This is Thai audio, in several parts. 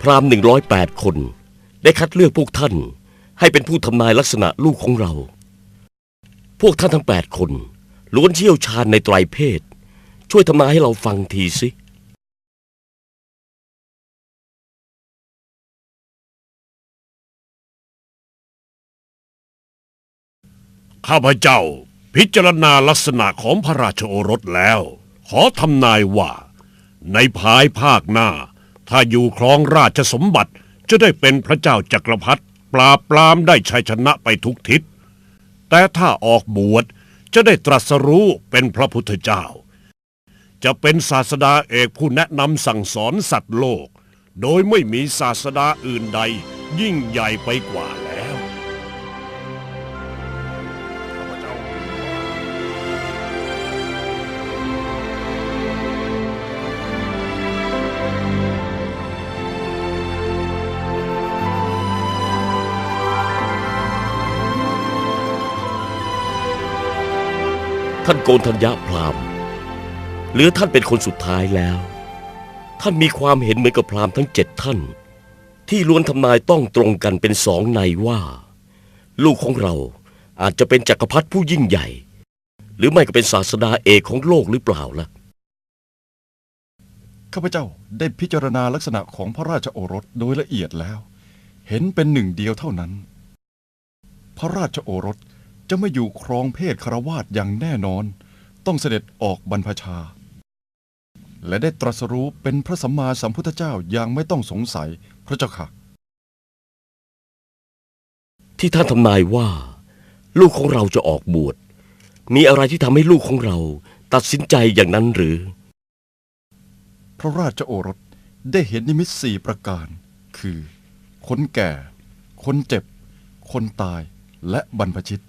พราหมณ์หนึ่งร้อยแปดคน ได้คัดเลือกพวกท่าน ให้เป็นผู้ทำนายลักษณะลูกของเรา พวกท่านทั้งแปดคน ล้วนเชี่ยวชาญในไตรเพศ ช่วยทำนายให้เราฟังทีสิข้าพเจ้า พิจารณาลักษณะของพระราชโอรสแล้ว ขอทำนายว่า ในภายภาคหน้า ถ้าอยู่ครองราชสมบัติจะได้เป็นพระเจ้าจักรพรรดิปราบปรามได้ชัยชนะไปทุกทิศ แต่ถ้าออกบวชจะได้ตรัสรู้เป็นพระพุทธเจ้า จะเป็นศาสดาเอกผู้แนะนำสั่งสอนสัตว์โลก โดยไม่มีศาสดาอื่นใดยิ่งใหญ่ไปกว่า ท่านโกนธัญญาพราหมณ์เหลือท่านเป็นคนสุดท้ายแล้ว ท่านมีความเห็นเหมือนกับพราหมณ์ทั้งเจ็ดท่าน ที่ล้วนทำนายต้องตรงกันเป็นสองในว่า ลูกของเราอาจจะเป็นจักรพรรดิผู้ยิ่งใหญ่ หรือไม่ก็เป็นศาสดาเอกของโลกหรือเปล่าล่ะข้าพเจ้าได้พิจารณาลักษณะของพระราชโอรสโดยละเอียดแล้ว เห็นเป็นหนึ่งเดียวเท่านั้น พระราชโอรส จะไม่อยู่ครองเพศคารวาสอย่างแน่นอน ต้องเสด็จออกบรรพชา และได้ตรัสรู้เป็นพระสัมมาสัมพุทธเจ้าอย่างไม่ต้องสงสัยพระเจ้าค่ะ ที่ท่านทำนายว่า ลูกของเราจะออกบวชมีอะไรที่ทำให้ลูกของเราตัดสินใจอย่างนั้นหรือ พระราชโอรสได้เห็นนิมิตสี่ประการ คือ คนแก่ คนเจ็บ คนตายและบรรพชิต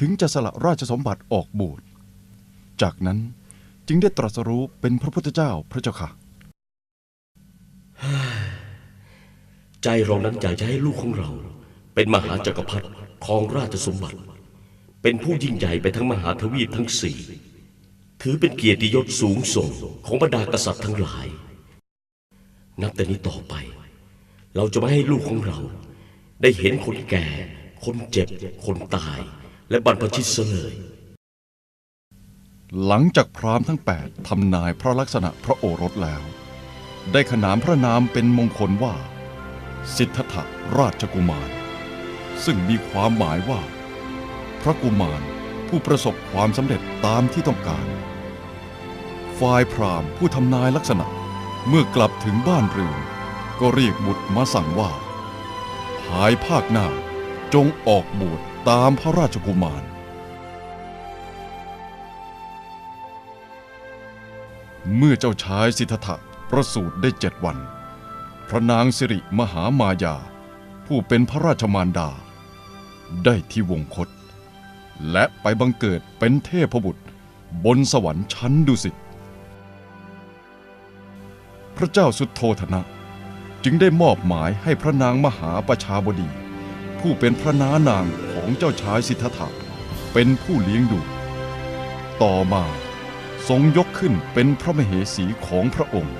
ถึงจะสละราชสมบัติออกบวชจากนั้นจึงได้ตรัสรู้เป็นพระพุทธเจ้าพระเจ้าค่ะ ใจเรานั้นอยากจะให้ลูกของเรา เป็นมหาจักรพรรดิครองราชสมบัติ เป็นผู้ยิ่งใหญ่ไปทั้งมหาทวีปทั้งสี่ถือเป็นเกียรติยศสูงส่งของบรรดากษัตริย์ทั้งหลาย นับแต่นี้ต่อไป เราจะไม่ให้ลูกของเรา ได้เห็นคนแก่ คนเจ็บ คนตาย และบรรพชิตเสลย หลังจากพราหมณ์ทั้งแปดทำนายพระลักษณะพระโอรสแล้ว ได้ขนานพระนามเป็นมงคลว่า สิทธัตถราชกุมาร ซึ่งมีความหมายว่า พระกุมารผู้ประสบความสำเร็จตามที่ต้องการ ฝ่ายพราหมณ์ผู้ทำนายลักษณะเมื่อกลับถึงบ้านเรือนก็เรียกบุตรมาสั่งว่า ภายภาคหน้าจงออกบวช ตามพระราชกุมาร เมื่อเจ้าชายสิทธัตถะประสูติได้เจ็ดวัน พระนางสิริมหามายา ผู้เป็นพระราชมารดา ได้ที่วงคต และไปบังเกิดเป็นเทพบุตรบนสวรรค์ชั้นดุสิตพระเจ้าสุดโทธนะ จึงได้มอบหมายให้พระนางมหาประชาบดี ผู้เป็นพระน้านาง ของเจ้าชายสิทธัตถะเป็นผู้เลี้ยงดู ต่อมาทรงยกขึ้นเป็นพระมเหสีของพระองค์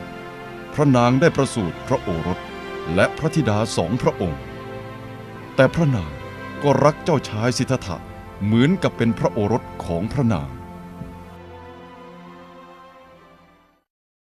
พระนางได้ประสูติพระโอรสและพระธิดาสองพระองค์ แต่พระนางก็รักเจ้าชายสิทธัตถะเหมือนกับเป็นพระโอรสของพระนาง